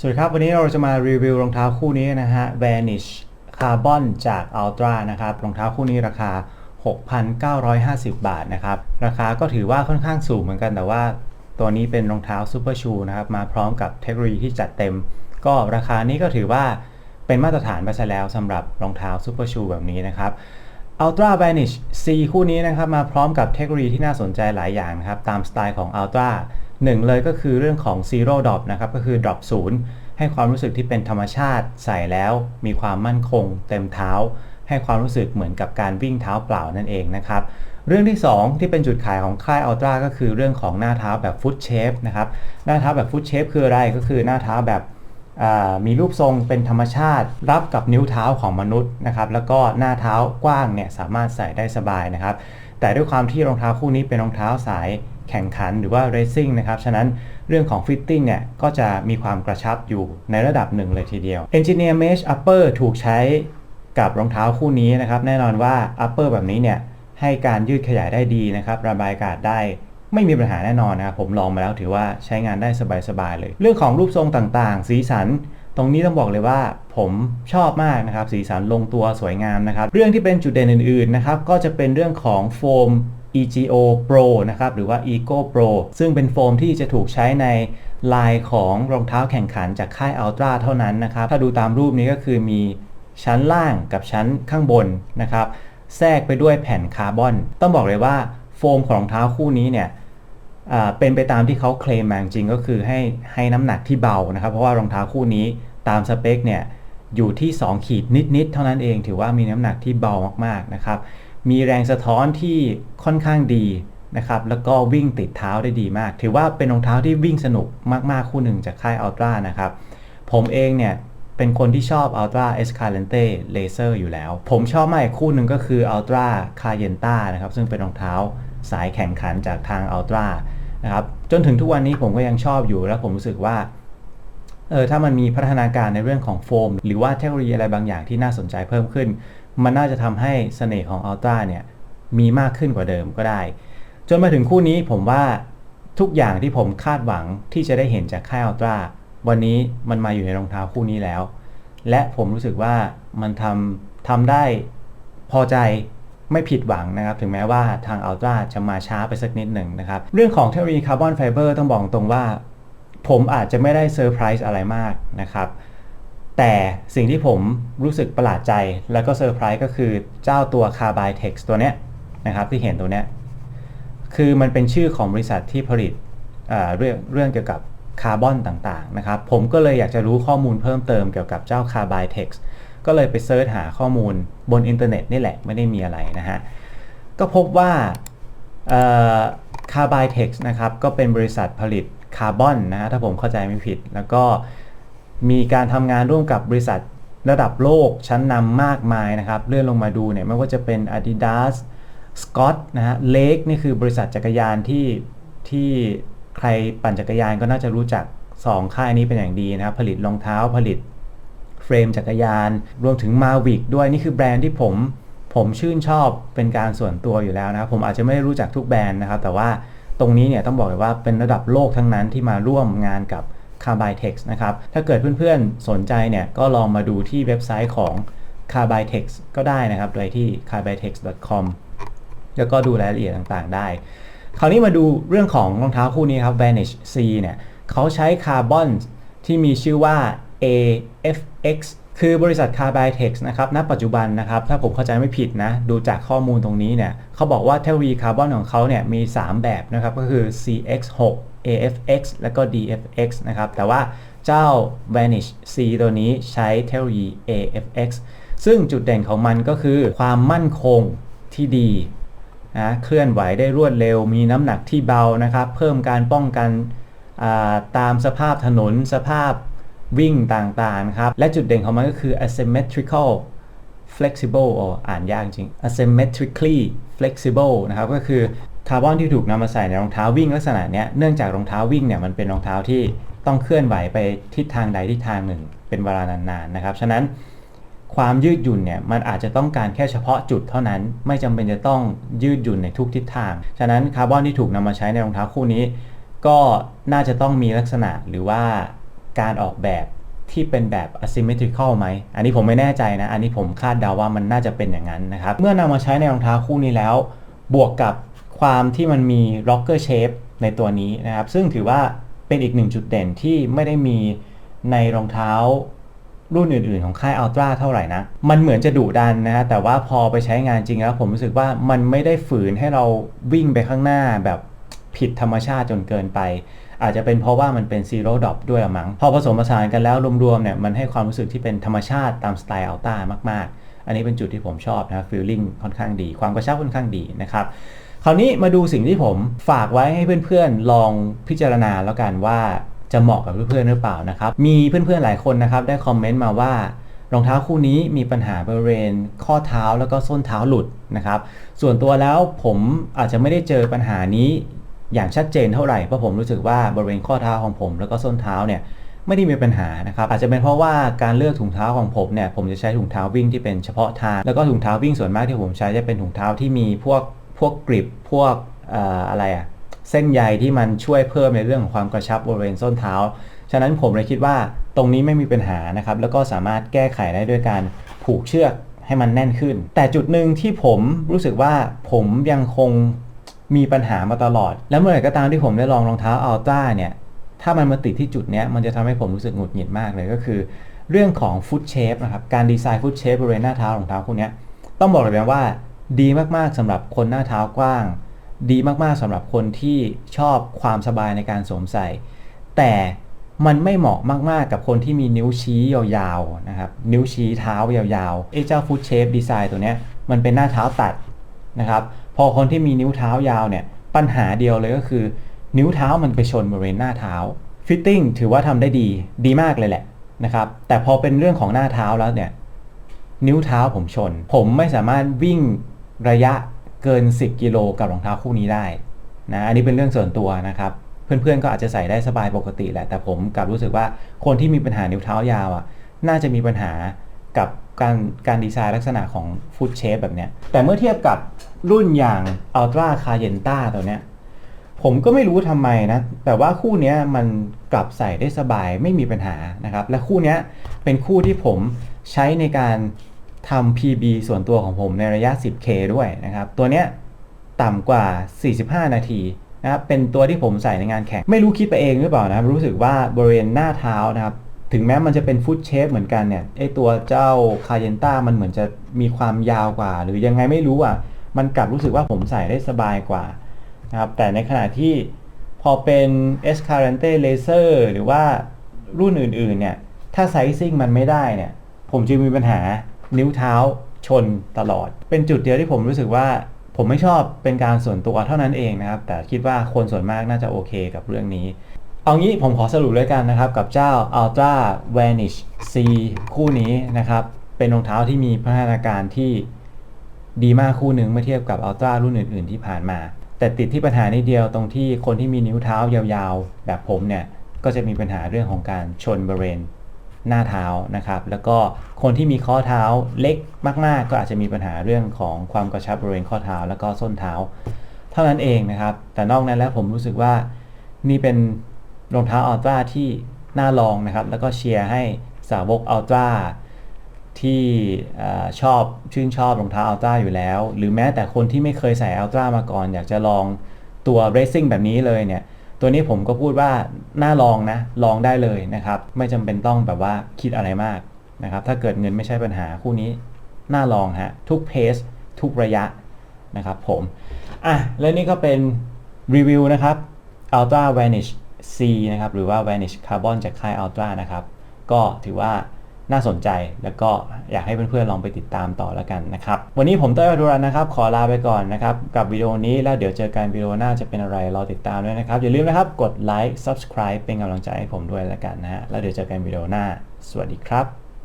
สวัสดีครับ วันนี้เราจะมารีวิวรองเท้าคู่นี้นะฮะ Vanish Carbon จาก Ultra นะครับ รองเท้าคู่นี้ราคา 6,950 บาทนะครับ ราคาก็ถือว่าค่อนข้างสูงเหมือนกัน แต่ว่าตัวนี้เป็นรองเท้าซูเปอร์ชูนะครับ มาพร้อมกับเทคโนโลยีที่จัดเต็ม ก็ราคานี้ก็ถือว่าเป็นมาตรฐานไปซะแล้วสำหรับรองเท้าซูเปอร์ชูแบบนี้นะครับ Ultra Vanish C คู่นี้นะครับ มาพร้อมกับเทคโนโลยีที่น่าสนใจหลายอย่างนะครับ ตามสไตล์ของ Ultra หนึ่งเลยก็คือเรื่องของ Zero Drop นะครับก็คือ Drop 0ให้ความรู้สึกที่เป็นธรรมชาติใส่แล้วมีความมั่นคง เต็มเท้า ให้ความรู้สึกเหมือนกับการวิ่งเท้าเปล่านั่นเองนะครับเรื่องที่ 2 ที่เป็นจุดขายของค่าย Ultra ก็คือเรื่องของหน้าเท้าแบบ Foot Shape นะครับหน้าเท้าแบบ Foot Shape คืออะไรก็คือหน้าเท้าแบบมีรูปทรงเป็นธรรมชาติ รับกับนิ้วเท้าของมนุษย์นะครับแล้วก็หน้าเท้ากว้างเนี่ยสามารถใส่ได้สบายนะครับแต่ด้วยความที่รองเท้าคู่นี้เป็นรองเท้าสาย แข่งขันหรือว่า racing นะครับ ฉะนั้นเรื่องของ fitting เนี่ยก็จะมีความกระชับอยู่ในระดับหนึ่งเลยทีเดียว Engineer Mesh Upper ถูกใช้กับรองเท้าคู่นี้นะครับ แน่นอนว่า Upper แบบนี้เนี่ยให้การยืดขยายได้ดีนะครับระบายอากาศได้ไม่มีปัญหาแน่นอนนะครับผมลองมาแล้วถือว่าใช้งานได้สบายๆเลย เรื่องของรูปทรงต่างๆ สีสัน ตรงนี้ต้องบอกเลยว่าผมชอบมากนะครับ สีสันลงตัวสวยงามนะครับ เรื่องที่เป็นจุดเด่นอื่นๆนะครับก็จะเป็นเรื่องของโฟม EGO Pro นะครับหรือว่า Ego Pro ซึ่งเป็นโฟมที่จะถูกใช้ในลายของรองเท้าแข่งขันจากค่าย Ultra เท่านั้นนะครับ ถ้าดูตามรูปนี้ก็คือมีชั้นล่างกับชั้นข้างบนนะครับ แทรกไปด้วยแผ่นคาร์บอน ต้องบอกเลยว่าโฟมของรองเท้าคู่นี้เนี่ยเป็นไปตามที่เขาเคลมมาจริงก็คือให้ให้น้ำหนักที่เบานะครับ เพราะว่ารองเท้าคู่นี้ตามสเปคเนี่ยอยู่ที่ 2 ขีดนิด ๆ เท่านั้นเอง ถือว่ามีน้ำหนักที่เบามาก ๆ นะครับ มีแรงสะท้อนที่ค่อนข้างดีนะครับแล้วก็วิ่งติดเท้าได้ดีมาก ถือว่าเป็นรองเท้าที่วิ่งสนุกมากๆ คู่หนึ่งจากค่าย Ultra นะครับ ผมเองเนี่ยเป็นคนที่ชอบ Ultra Escalante Laser อยู่แล้ว ผมชอบมากอีกคู่หนึ่งก็คือ Ultra Cayenta นะครับ ซึ่งเป็นรองเท้าสายแข่งขันจากทาง Ultra นะครับ จนถึงทุกวันนี้ผมก็ยังชอบอยู่ แล้วผมรู้สึกว่า เออถ้ามันมีพัฒนาการในเรื่องของโฟม หรือว่าเทคโนโลยีอะไรบางอย่างที่น่าสนใจเพิ่มขึ้น มันน่าจะทำให้เสน่ห์ของ Ultra เนี่ยมีมากขึ้นกว่าเดิมก็ได้ จนมาถึงคู่นี้ผมว่าทุกอย่างที่ผมคาดหวังที่จะได้เห็นจากค่าย Ultra วันนี้มันมาอยู่ในรองเท้าคู่นี้แล้ว และผมรู้สึกว่ามันทำทำได้พอใจไม่ผิดหวังนะครับ ถึงแม้ว่าทาง Ultra จะมาช้าไปสักนิดหนึ่งนะครับ เรื่องของเทคโนโลยีคาร์บอนไฟเบอร์ต้องบอกตรงว่า ผมอาจจะไม่ได้เซอร์ไพรส์อะไรมากนะครับ แต่สิ่งที่ผมรู้สึกประหลาดใจแล้วก็เซอร์ไพรส์ก็คือเจ้าตัว Carbide Tex ตัวเนี้ยนะครับที่เห็นตัวเนี้ยคือมันเป็นชื่อของบริษัทที่ผลิตเรื่องเรื่องเกี่ยวกับคาร์บอนต่างๆนะครับผมก็เลยอยากจะรู้ข้อมูลเพิ่มเติมเกี่ยวกับเจ้า Carbide Tex ก็เลยไปเซิร์ชหาข้อมูลบนอินเทอร์เน็ตนี่แหละไม่ได้มีอะไรนะฮะก็พบว่าคาร์บายเท็กซ์นะครับก็เป็นบริษัทผลิตคาร์บอนนะฮะถ้าผมเข้าใจไม่ผิด แล้วก็ มีการทำงานร่วมกับบริษัทระดับโลกชั้นนำมากมายนะครับ เลื่อนลงมาดูเนี่ยไม่ว่าจะเป็น Adidas Scott นะฮะ Lake นี่คือบริษัทจักรยานที่ที่ใครปั่นจักรยานก็น่าจะรู้จัก 2 ค่ายนี้เป็นอย่างดีนะครับ ผลิตรองเท้าผลิตเฟรมจักรยาน รวมถึง Mavic ด้วยนี่คือแบรนด์ที่ผมผมชื่นชอบเป็นการส่วนตัวอยู่แล้วนะครับ ผมอาจจะไม่ได้รู้จักทุกแบรนด์นะครับ แต่ว่าตรงนี้เนี่ยต้องบอกเลยว่าเป็นระดับโลกทั้งนั้นที่มาร่วมงานกับ c a r b i Tex นะครับ ถ้าเกิดเพื่อนๆ สนใจเนี่ย ก็ลองมาดูที่เว็บไซต์ของ c a r b i Tex ก็ได้นะครับ โดยที่ carbitex.com แล้วก็ดูรายละเอียดต่างๆ ได้ คราวนี้มาดูเรื่องของรองเท้าคู่นี้ครับ Vanish C เนี่ยเขาใช้คาร์บอนที่มีชื่อว่า AFX คือบริษัท Carbide Tex นะครับณปัจจุบันนะครับถ้าผมเข้าใจไม่ผิดนะดูจากข้อมูลตรงนี้เนี่ยเขาบอกว่าเทคโนโลยีคาร์บอนของเขาเนี่ยมี 3 แบบนะครับก็คือ CX6 AFX แล้วก็ DFX นะครับแต่ว่าเจ้า Vanish C ตัวนี้ใช้เทคโนโลยี AFX ซึ่งจุดเด่นของมันก็คือความมั่นคงที่ดีนะเคลื่อนไหวได้รวดเร็ว มีน้ำหนักที่เบานะครับ เพิ่มการป้องกันตามสภาพถนนสภาพ วิ่งต่างๆครับ และจุดเด่นของมันก็คือ asymmetrical flexible ออ่านยากจริง asymmetrically flexible นะครับก็คือคาร์บอนที่ถูกนำมาใส่ในรองเท้าวิ่งลักษณะนี้เนื่องจากรองเท้าวิ่งเนี่ยมันเป็นรองเท้าที่ต้องเคลื่อนไหวไปทิศทางใดทิศทางหนึ่ง เป็นเวลานานๆนะครับฉะนั้นความยืดหยุ่นเนี่ยมันอาจจะต้องการแค่เฉพาะจุดเท่านั้น ไม่จำเป็นจะต้องยืดหยุ่นในทุกทิศทาง ฉะนั้นคาร์บอนที่ถูกนำมาใช้ในรองเท้าคู่นี้ ก็น่าจะต้องมีลักษณะหรือว่า การออกแบบที่เป็นแบบ asymmetrical ไหม อันนี้ผมไม่แน่ใจนะ อันนี้ผมคาดเดาว่ามันน่าจะเป็นอย่างนั้นนะครับ เมื่อนำมาใช้ในรองเท้าคู่นี้แล้ว บวกกับความที่มันมี rocker shape ในตัวนี้นะครับ ซึ่งถือว่าเป็นอีกหนึ่งจุดเด่นที่ไม่ได้มีในรองเท้ารุ่นอื่นๆ ของค่าย Ultra เท่าไหร่นะ มันเหมือนจะดุดันนะฮะ แต่ว่าพอไปใช้งานจริงแล้วผมรู้สึกว่ามันไม่ได้ฝืนให้เราวิ่งไปข้างหน้าแบบ ผิดธรรมชาติจนเกินไป อาจจะเป็นเพราะว่ามันเป็น Zero Drop ด้วยละมั้งพอผสมผสานกันแล้วรวมๆเนี่ยมันให้ความรู้สึกที่เป็นธรรมชาติตามสไตล์ Ultra มากๆ อันนี้เป็นจุดที่ผมชอบนะ feeling ค่อนข้างดี ความกระชับค่อนข้างดีนะครับคราวนี้มาดูสิ่งที่ผมฝากไว้ให้เพื่อนๆลองพิจารณาแล้วกันว่าจะเหมาะกับเพื่อนๆหรือเปล่านะครับ มีเพื่อนๆหลายคนนะครับได้คอมเมนต์มาว่ารองเท้าคู่นี้มีปัญหาบริเวณข้อเท้าแล้วก็ส้นเท้าหลุดนะครับ ส่วนตัวแล้วผมอาจจะไม่ได้เจอปัญหานี้ อย่างชัดเจนเท่าไหร่เพราะผมรู้สึกว่าบริเวณข้อเท้าของผม แล้วก็ส้นเท้าเนี่ยไม่ได้มีปัญหานะครับอาจจะเป็นเพราะว่าการเลือกถุงเท้าของผมเนี่ยผมจะใช้ถุงเท้าวิ่งที่เป็นเฉพาะทางแล้วก็ถุงเท้าวิ่งส่วนมากที่ผมใช้จะเป็นถุงเท้าที่มีพวกพวกกริปพวกอออะไรอะเส้นใยที่มันช่วยเพิ่มในเรื่องของความกระชับบริเวณส้นเท้า ฉะนั้นผมเลยคิดว่าตรงนี้ไม่มีปัญหานะครับ แล้วก็สามารถแก้ไขได้ด้วยการผูกเชือกให้มันแน่นขึ้น แต่จุดหนึ่งที่ผมรู้สึกว่าผมยังคง มีปัญหามาตลอด และเมื่อไหร่ก็ตามที่ผมได้ลองรองเท้าอัลต้าเนี่ย ถ้ามันมาติดที่จุดเนี้ยมันจะทำให้ผมรู้สึกหงุดหงิดมากเลยก็คือ เรื่องของฟุตเชฟนะครับ การดีไซน์ฟุตเชฟบริเวณหน้าเท้ารองเท้าคู่นี้ต้องบอกเลยนะว่า ดีมากๆสำหรับคนหน้าเท้ากว้าง ดีมากๆสำหรับคนที่ชอบความสบายในการสวมใส่ แต่มันไม่เหมาะมาก ๆ กับคนที่มีนิ้วชี้ยาวๆนะครับ นิ้วชี้เท้ายาวๆไอ้เจ้าฟุตเชฟดีไซน์ตัวเนี้ยมันเป็นหน้าเท้าตัด นะครับพอคนที่มีนิ้วเท้ายาวเนี่ยปัญหาเดียวเลยก็คือ นิ้วเท้ามันไปชนบริเวณหน้าเท้าฟิตติ้งถือว่าทำได้ดีดีมากเลยแหละนะครับแต่พอเป็นเรื่องของหน้าเท้าแล้วเนี่ยนิ้วเท้าผมชน ผมไม่สามารถวิ่งระยะเกิน 10 กิโลกับรองเท้าคู่นี้ได้นะอันนี้เป็นเรื่องส่วนตัวนะครับเพื่อนๆก็อาจจะใส่ได้สบายปกติแหละแต่ผมกลับรู้สึกว่าคนที่มีปัญหานิ้วเท้ายาวอะน่าจะมีปัญหา กับการการดีไซน์ลักษณะของฟุตเชฟแบบเนี้ย แต่เมื่อเทียบกับรุ่นอย่าง Ultra c a y e n t a ตัวเนี้ย ผมก็ไม่รู้ทำไมนะ แต่ว่าคู่นี้มันกลับใส่ได้สบายไม่มีปัญหานะครับ และคู่นี้เป็นคู่ที่ผมใช้ในการทำ PB ส่วนตัวของผมในระยะ 10K ด้วยนะครับ ตัวเนี้ยต่ำกว่า 45 นาทีนะครับ เป็นตัวที่ผมใส่ในงานแข่ง ไม่รู้คิดไปเองหรือเปล่านะครับรู้สึกว่าบริเวณหน้าเท้านะครับ ถึงแม้มันจะเป็นฟุตเชฟเหมือนกันเนี่ยไอตัวเจ้าคาเยนต้ามันเหมือนจะมีความยาวกว่า หรือยังไงไม่รู้อะ มันกลับรู้สึกว่าผมใส่ได้สบายกว่านะครับแต่ในขณะที่พอเป็น s c a r a n t e Laser หรือว่ารุ่นอื่นๆเนี่ยถ้าไซซิ่งมันไม่ได้เนี่ยผมจะมีปัญหานิ้วเท้าชนตลอด เป็นจุดเดียวที่ผมรู้สึกว่าผมไม่ชอบเป็นการส่วนตัวเท่านั้นเองนะครับ แต่คิดว่าคนส่วนมากน่าจะโอเคกับเรื่องนี้ เอางี้ผมขอสรุปเลยกันนะครับ กับเจ้า Ultra Vanish C คู่นี้นะครับ เป็นรองเท้าที่มีพัฒนาการที่ดีมากคู่หนึ่งเมื่อเทียบกับอัลตร้ารุ่นอื่น ๆ ที่ผ่านมา แต่ติดที่ปัญหานิดเดียวตรงที่คนที่มีนิ้วเท้ายาวๆ แบบผมเนี่ย ก็จะมีปัญหาเรื่องของการชนบริเวณหน้าเท้านะครับ แล้วก็คนที่มีข้อเท้าเล็กมาก ๆ ก็อาจจะมีปัญหาเรื่องของความกระชับบริเวณข้อเท้าแล้วก็ส้นเท้า เท่านั้นเองนะครับ แต่นอกนั้นแล้วผมรู้สึกว่านี่เป็น รองเท้าอัลตร้าที่น่าลองนะครับ แล้วก็เชียร์ให้สาวกอัลตร้าที่อชอบชื่นชอบรองเท้าอัลตร้าอยู่แล้ว หรือแม้แต่คนที่ไม่เคยใส่อัลตร้ามาก่อน อยากจะลองตัวเรซซิ่งแบบนี้เลยเนี่ย ตัวนี้ผมก็พูดว่าน่าลองนะ ลองได้เลยนะครับ ไม่จำเป็นต้องแบบว่าคิดอะไรมากนะครับ ถ้าเกิดเงินไม่ใช่ปัญหาคู่นี้น่าลองฮะ ทุกเพสทุกระยะนะครับผม อะ และนี่ก็เป็นรีวิวนะครับ Ultra Vanish C นะครับหรือว่า Vanish Carbon จากค่าย Ultra นะครับ ก็ถือว่าน่าสนใจแล้วก็อยากให้เพื่อนๆลองไปติดตามต่อแล้วกันนะครับ วันนี้ผมเต้ยอดุรันนะครับ ขอลาไปก่อนนะครับ กับวิดีโอนี้แล้วเดี๋ยวเจอกันวิดีโอหน้าจะเป็นอะไรรอติดตามด้วยนะครับ อย่าลืมนะครับกดไลค์ subscribe เป็นกำลังใจให้ผมด้วยแล้วกันนะฮะแล้วเดี๋ยวเจอกันวิดีโอหน้า สวัสดีครับ